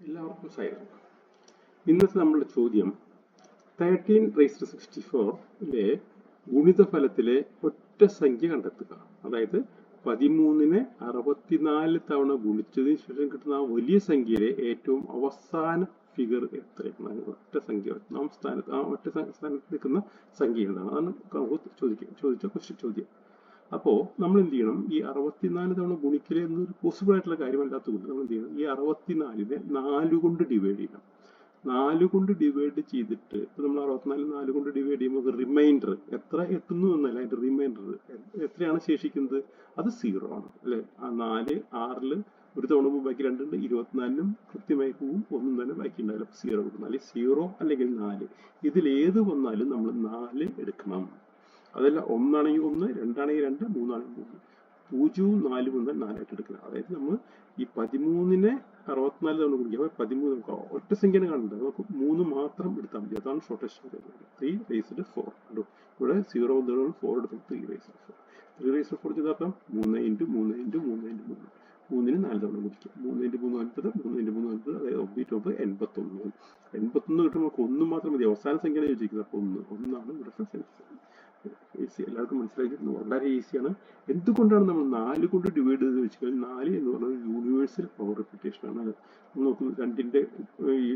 എല്ലാവർക്കും സൈലം ഇന്നത്തെ നമ്മുടെ ചോദ്യം തേർട്ടീൻ റേസ് സിക്സ്റ്റി ഫോറിലെ ഗുണിതഫലത്തിലെ ഒറ്റ സംഖ്യ കണ്ടെത്തുക. അതായത് പതിമൂന്നിനെ അറുപത്തിനാല് തവണ ഗുണിച്ചതിന് ശേഷം കിട്ടുന്ന ആ വലിയ സംഖ്യയിലെ ഏറ്റവും അവസാന ഫിഗർ എത്രയാണ് ഒറ്റ സംഖ്യ ഒന്നാം സ്ഥാനത്ത് ആ ഒറ്റ സ്ഥാ- സ്ഥാനത്ത് നിൽക്കുന്ന സംഖ്യ എന്താണ് അതാണ് ചോദിക്കുക ചോദിച്ച ക്വസ്റ്റ്യൻ ചോദ്യം. അപ്പോൾ നമ്മൾ എന്ത് ചെയ്യണം ഈ അറുപത്തിനാല് തവണ ഗുണിക്കൽ എന്നൊരു പോസിബിൾ ആയിട്ടുള്ള കാര്യമല്ലാത്ത കൊണ്ട് നമ്മൾ എന്ത് ചെയ്യണം ഈ അറുപത്തിനാലിനെ നാല് കൊണ്ട് ഡിവൈഡ് ചെയ്യണം. നാല് കൊണ്ട് ഡിവൈഡ് ചെയ്തിട്ട് ഇപ്പൊ നമ്മൾ അറുപത്തിനാല് നാല് കൊണ്ട് ഡിവൈഡ് ചെയ്യുമ്പോൾ റിമൈൻഡർ എത്ര എത്തുന്നു എന്നല്ല അതിന്റെ റിമൈൻഡർ എത്രയാണ് ശേഷിക്കുന്നത്? അത് സീറോ ആണ്. അല്ലേ? ആ നാല് ആറിൽ ഒരു തവണ പോകുമ്പോൾ ബാക്കി രണ്ടുണ്ട്. ഇരുപത്തിനാലിനും കൃത്യമായി പോവും ഒന്നും തന്നെ ബാക്കി ഉണ്ടാവില്ല സീറോ കിട്ടും അല്ലെങ്കിൽ സീറോ അല്ലെങ്കിൽ നാല്. ഇതിൽ ഏത് വന്നാലും നമ്മൾ നാല് എടുക്കണം. അതല്ല ഒന്നാണെങ്കിൽ ഒന്ന് രണ്ടാണെങ്കിൽ രണ്ട് മൂന്നാണെങ്കിൽ മൂന്ന്. പൂജ്യവും നാലും വന്നാൽ നാലായിട്ട് എടുക്കണം. അതായത് നമ്മൾ ഈ പതിമൂന്നിനെ അറുപത്തിനാല് തവണ കുടിക്കുക അപ്പൊ പതിമൂന്ന് നമുക്ക് ഒറ്റ സംഖ്യയാണ് കാണുന്നത് നമുക്ക് മൂന്ന് മാത്രം എടുത്താൽ മതി. അതാണ് ഷോർട്ടസ്റ്റ് ത്രീ റേസ്ഡ് ഫോർ കണ്ടു? ഇവിടെ സീറോ വന്നതുകൊണ്ട് ഫോർ എടുക്കും three raised four three raised four ചെയ്താൽ മൂന്ന് ഇന്റു മൂന്ന് ഇന്റു മൂന്ന് ഇന്റു മൂന്ന്. മൂന്നിന് നാല് തവണ ഗുണിക്കുക മൂന്ന് ഇന്റു മൂന്ന് അൻപത് മൂന്ന് ഇന്റു മൂന്ന് അൻപത് അതായത് ഒമ്പത് ഒമ്പത് എൺപത്തൊന്ന്. എൺപത്തൊന്ന് കിട്ടുമ്പോൾ നമുക്ക് ഒന്ന് മാത്രം മതി. അവസാന സംഖ്യയാണ് ചോദിക്കുന്നത്. അപ്പോൾ ഒന്ന് ഒന്നാണ് ഇവിടുത്തെ സെൻസ് ഈസി എല്ലാവർക്കും മനസ്സിലാക്കിയിരുന്നു വളരെ ഈസിയാണ് എന്തുകൊണ്ടാണ് നമ്മൾ നാല് കൊണ്ട് ഡിവൈഡ് ചെയ്ത് വെച്ച് കഴിഞ്ഞാൽ നാല് എന്ന് പറയുന്നത് യൂണിവേഴ്സൽ പവർ റിപ്പിറ്റേഷൻ ആണ്. രണ്ടിന്റെ ഈ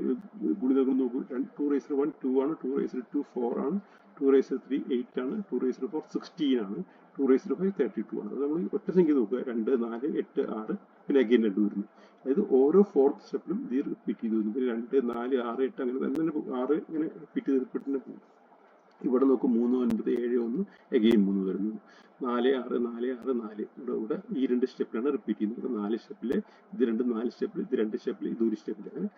ഗുണിതങ്ങൾ നോക്കൂ ടു റേസർ വൺ ടു ആണ്. ടു റേസർ ടു ഫോർ ആണ്. ടു റേസർ ത്രീ എയ്റ്റ് ആണ്. ടു റേസർ ഫോർ സിക്സ്റ്റീൻ ആണ്. Two raiser five thirty two ആണ്. അത് നമ്മൾ ഒറ്റ സംഖ്യ നോക്കുക. രണ്ട് നാല് എട്ട് ആറ്. പിന്നെ അഗൈൻ രണ്ട് വരുന്നു. അതായത് ഓരോ ഫോർത്ത് സ്റ്റെപ്പിലും ഇത് റിപ്പീറ്റ് ചെയ്ത് വരുന്നു. പിന്നെ രണ്ട് നാല് ആറ് എട്ട് അങ്ങനെ തന്നെ ആറ് ഇങ്ങനെ റിപ്പീറ്റ് ചെയ്ത് റിപ്പീറ്റ് ഇവിടെ നോക്കും മൂന്ന് ഒൻപത് ഏഴ് ഒന്ന് എഗെയിൻ മൂന്ന് വരുന്നു. നാല് ആറ് നാല് ആറ് നാല്. ഇവിടെ ഇവിടെ ഈ രണ്ട് സ്റ്റെപ്പിലാണ് റിപ്പീറ്റ് ചെയ്യുന്നത്. ഇവിടെ നാല് സ്റ്റെപ്പിൽ ഇത് രണ്ട് നാല് സ്റ്റെപ്പിൽ ഇത് രണ്ട് സ്റ്റെപ്പിൽ ഇത് ഒരു സ്റ്റെപ്പിൽ അങ്ങനെ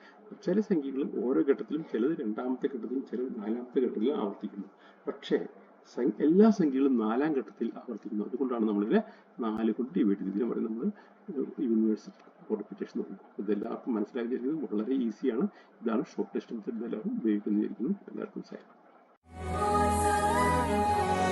ചില സംഖ്യകളും ഓരോ ഘട്ടത്തിലും ചിലത് രണ്ടാമത്തെ ഘട്ടത്തിലും ചിലത് നാലാമത്തെ ഘട്ടത്തിലും ആവർത്തിക്കുന്നു. പക്ഷേ എല്ലാ സംഖ്യകളും നാലാം ഘട്ടത്തിൽ ആവർത്തിക്കുന്നു. അതുകൊണ്ടാണ് നമ്മളിതിനെ നാല് കൊണ്ട് ഡിവൈഡ് ചെയ്തത് ഇതിനെ നമ്മൾ യൂണിവേഴ്സിറ്റി റിപ്പിറ്റേഷൻ നോക്കും ഇതെല്ലാവർക്കും മനസ്സിലാക്കിയിരിക്കുന്നത് വളരെ ഈസിയാണ് ഇതാണ് ഷോർട്ട് ഷോർട്ടസ്റ്റ് മെത്തേഡ് ഇതെല്ലാവരും ഉപയോഗിക്കുന്നതായിരിക്കുന്നു. എല്ലാവർക്കും Bye.